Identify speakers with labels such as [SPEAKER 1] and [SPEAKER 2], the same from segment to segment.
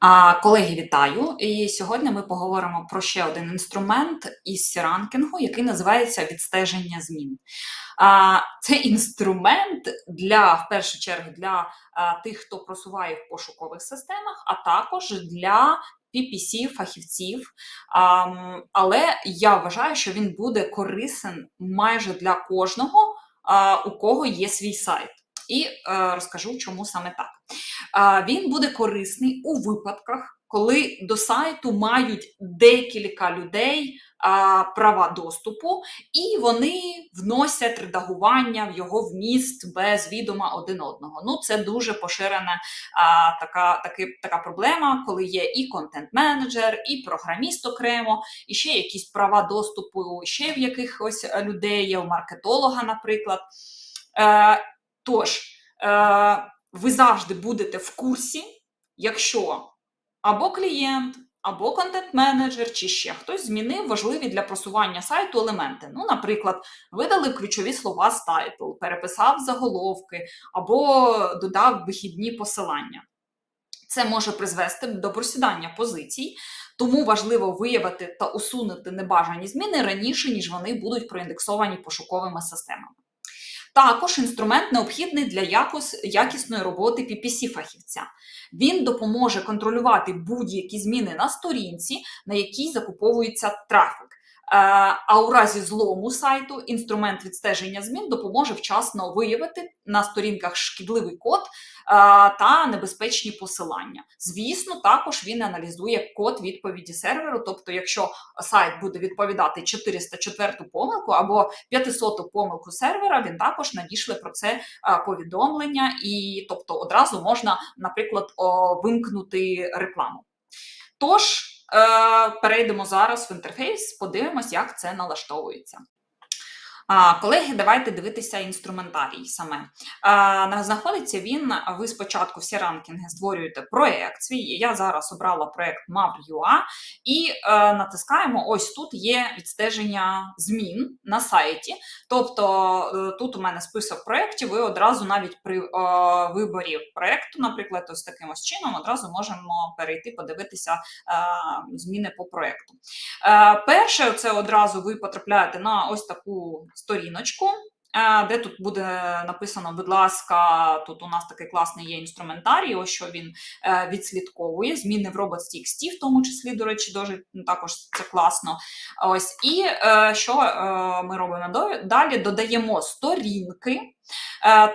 [SPEAKER 1] А, Колеги, вітаю! І сьогодні ми поговоримо про ще один інструмент із ранкінгу, який називається відстеження змін. А, Це інструмент для в першу чергу для тих, хто просуває в пошукових системах, а також для PPC фахівців. Але я вважаю, що він буде корисен майже для кожного, у кого є свій сайт. І е, розкажу, чому саме так. Він буде корисний у випадках, коли до сайту мають декілька людей права доступу, і вони вносять редагування в його вміст без відома один одного. Ну, це дуже поширена а, така таки, така проблема, коли є і контент-менеджер, і програміст окремо, і ще якісь права доступу ще в якихось людей, є у маркетолога, наприклад. Е, Тож. Е, ви завжди будете в курсі, якщо або клієнт, або контент-менеджер, чи ще хтось змінив важливі для просування сайту елементи. Ну, наприклад, видали ключові слова з тайтл, переписав заголовки, або додав вихідні посилання. Це може призвести до просідання позицій, тому важливо виявити та усунути небажані зміни раніше, ніж вони будуть проіндексовані пошуковими системами. Також інструмент необхідний для якос, якісної роботи PPC-фахівця. Він допоможе контролювати будь-які зміни на сторінці, на якій закуповується трафік. Е, а у разі злому сайту інструмент відстеження змін допоможе вчасно виявити на сторінках шкідливий код е, та небезпечні посилання. Звісно, також він аналізує код відповіді серверу. Тобто, якщо сайт буде відповідати 404 помилку або 500 помилку сервера, він також надішле про це е, повідомлення, і тобто одразу можна, наприклад, вимкнути рекламу. Тож. Е, перейдемо зараз в інтерфейс, подивимось, як це налаштовується. Колеги, давайте дивитися інструментарій саме. Знаходиться він, ви спочатку всі ранкінги створюєте проєкт свій. Я зараз обрала проєкт Mav.ua і е, натискаємо: ось тут є відстеження змін на сайті. Тобто е, тут у мене список проєктів, ви одразу навіть при е, виборі проєкту, наприклад, ось таким ось чином, одразу можемо перейти, подивитися зміни по проєкту. Перше, це одразу ви потрапляєте на ось таку сторіночку, де тут буде написано, будь ласка, тут у нас такий класний є інструментарій, ось що він е, відслідковує, зміни в Robots.txt, в тому числі, до речі, дуже також це класно. Ось, І е, що ми робимо далі? Додаємо сторінки.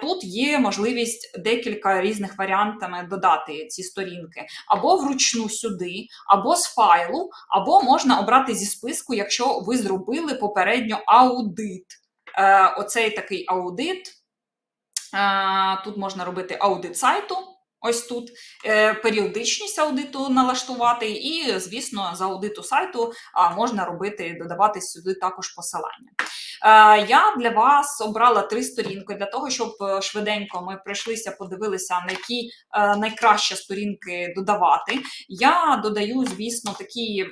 [SPEAKER 1] Тут є можливість декілька різних варіантами додати ці сторінки, або вручну сюди, або з файлу, або можна обрати зі списку, якщо ви зробили попередньо аудит. Е, оцей такий аудит. Е, тут можна робити аудит сайту. Ось тут е, періодичність аудиту налаштувати, і, звісно, з аудиту сайту можна робити, додавати сюди також посилання. Я для вас обрала три сторінки для того, щоб швиденько ми прийшлися, подивилися, на які найкращі сторінки додавати. Я додаю, звісно, такі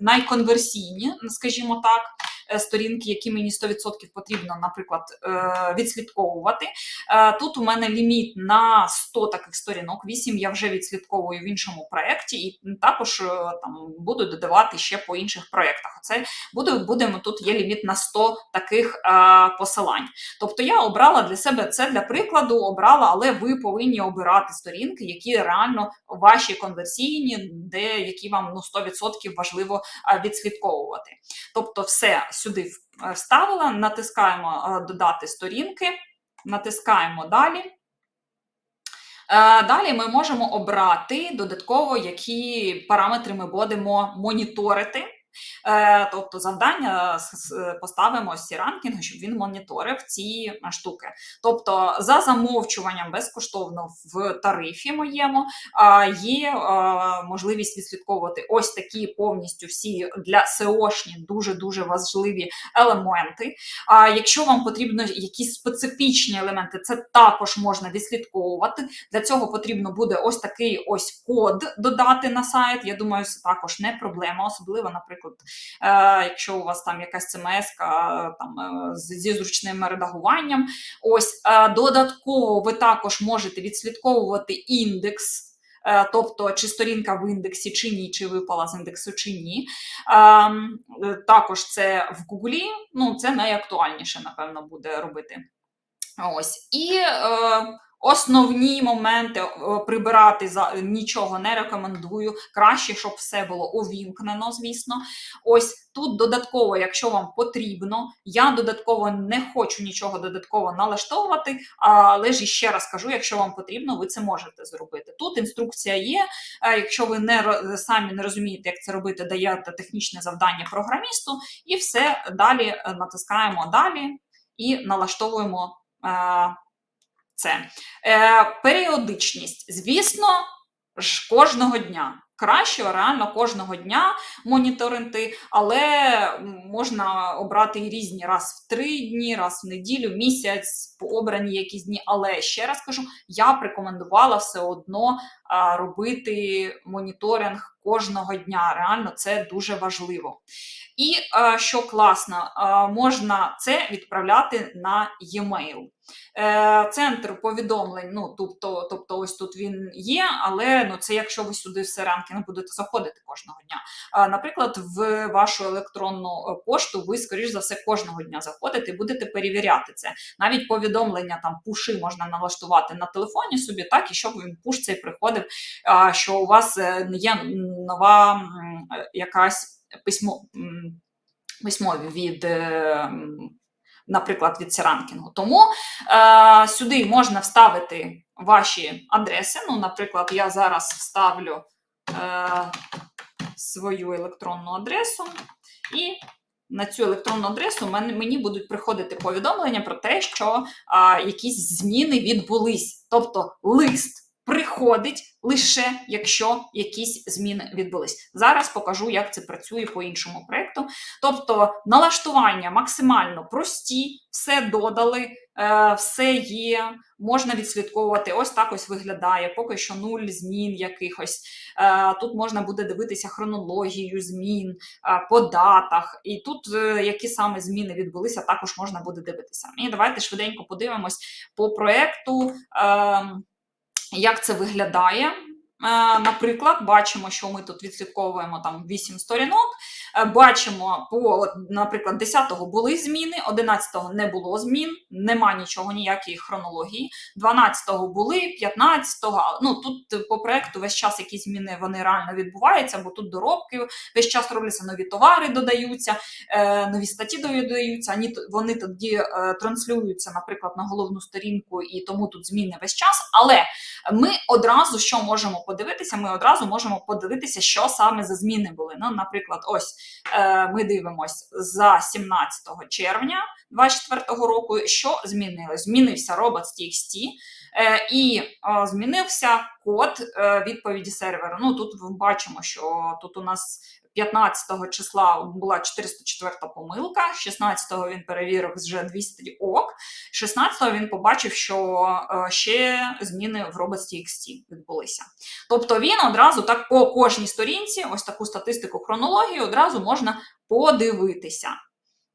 [SPEAKER 1] найконверсійні, скажімо так. Е, сторінки, які мені 100% потрібно, наприклад, е, відслідковувати. Е, тут у мене ліміт на 100 таких сторінок, 8 я вже відслідковую в іншому проєкті, і також там буду додавати ще по інших проєктах. Це буде, будемо тут є ліміт на 100 таких посилань. Тобто я обрала для себе це для прикладу, обрала, але ви повинні обирати сторінки, які реально ваші конверсійні, де які вам ну 100% важливо відслідковувати. Тобто, все сюди е, вставила, натискаємо е, Додати сторінки, натискаємо далі. Е, далі ми можемо обрати додатково, які параметри ми будемо моніторити. Е, тобто завдання поставимо ці ранкінги, щоб він моніторив ці штуки. Тобто, за замовчуванням безкоштовно в тарифі моєму є можливість відслідковувати ось такі повністю всі для SEOшні дуже-дуже важливі елементи. А якщо вам потрібно якісь специфічні елементи, це також можна відслідковувати. Для цього потрібно буде ось такий ось код додати на сайт. Я думаю, це також не проблема, особливо, наприклад наприклад, е, якщо у вас там якась ЦМС там е, зі зручним редагуванням, ось е, додатково ви також можете відслідковувати індекс. е, тобто чи сторінка в індексі чи ні, чи випала з індексу чи ні. Ем, е, Також це в Гуглі, ну це найактуальніше, напевно, буде робити. Ось. І е, основні моменти е, прибирати за нічого не рекомендую. Краще, щоб все було увімкнено, звісно. Ось тут додатково, якщо вам потрібно, я додатково не хочу нічого додатково налаштовувати, але ж ще раз кажу, якщо вам потрібно, ви це можете зробити. Тут інструкція є. е, Якщо ви не самі не розумієте, як це робити, даєте технічне завдання програмісту, і все далі е, натискаємо далі і налаштовуємо е, це. Е, періодичність, звісно ж, кожного дня. Краще реально кожного дня моніторити, але можна обрати і різні раз в три дні, раз в неділю, місяць, обрані якісь дні. Але ще раз кажу, я б рекомендувала все одно робити моніторинг кожного дня. Реально це дуже важливо. І що класно, можна це відправляти на e-mail. Е, Центр повідомлень, ну тобто, тобто, ось тут він є, але ну це якщо ви сюди все ранки не будете заходити кожного дня. Наприклад, в вашу електронну е, пошту ви, скоріш за все, кожного дня заходите і будете перевіряти це. Навіть повідомлення там пуши можна налаштувати на телефоні собі, так і щоб він пуш цей приходив, а, що у вас е, є нова е, якась письмо. Письмові від, е, наприклад, від Сіранкінгу. Тому е, сюди можна вставити ваші адреси. Ну, наприклад, я зараз вставлю е, свою електронну адресу, і на цю електронну адресу мен- мені будуть приходити повідомлення про те, що а, якісь зміни відбулись. Тобто лист приходить лише якщо якісь зміни відбулись. Зараз покажу, як це працює по іншому проєкту. Тобто налаштування максимально прості, все додали, е, все є, можна відслідковувати. Ось так ось виглядає. Поки що нуль змін якихось. Е, Тут можна буде дивитися хронологію змін е, по датах. І тут які саме зміни відбулися, також можна буде дивитися. І давайте швиденько подивимось по проєкту. Як це виглядає. Е, Наприклад, бачимо, що ми тут відслідковуємо там 8 сторінок. Е, Бачимо, по, наприклад, 10-го були зміни, 11-го не було змін, нема нічого, ніякої хронології. 12-го були, 15-го. Ну тут е, по проекту весь час якісь зміни вони реально відбуваються, бо тут доробки, весь час робляться нові товари, додаються, е, нові статті додаються. Вони, тоді транслюються, наприклад, на головну сторінку, і тому тут зміни весь час. Але ми одразу що можемо подивитися? Ми одразу можемо подивитися, що саме за зміни були. Ну, наприклад, ось ми дивимось за 17 червня 2024 року, що змінилось? Змінився robots.txt, е, і е, змінився код е, відповіді серверу. Ну тут ми бачимо, що тут у нас 15 числа була 404 помилка, 16-го він перевірив вже 200 ок, 16-го він побачив, що е, ще зміни в robots.txt відбулися. Тобто він одразу так по кожній сторінці, ось таку статистику хронології, одразу можна подивитися.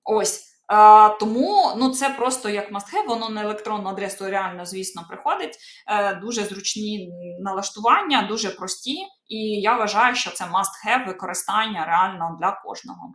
[SPEAKER 1] Ось. Е, тому ну, це просто як must have, воно на електронну адресу реально, звісно, приходить. Е, дуже зручні налаштування, дуже прості, і я вважаю, що це must have використання реально для кожного.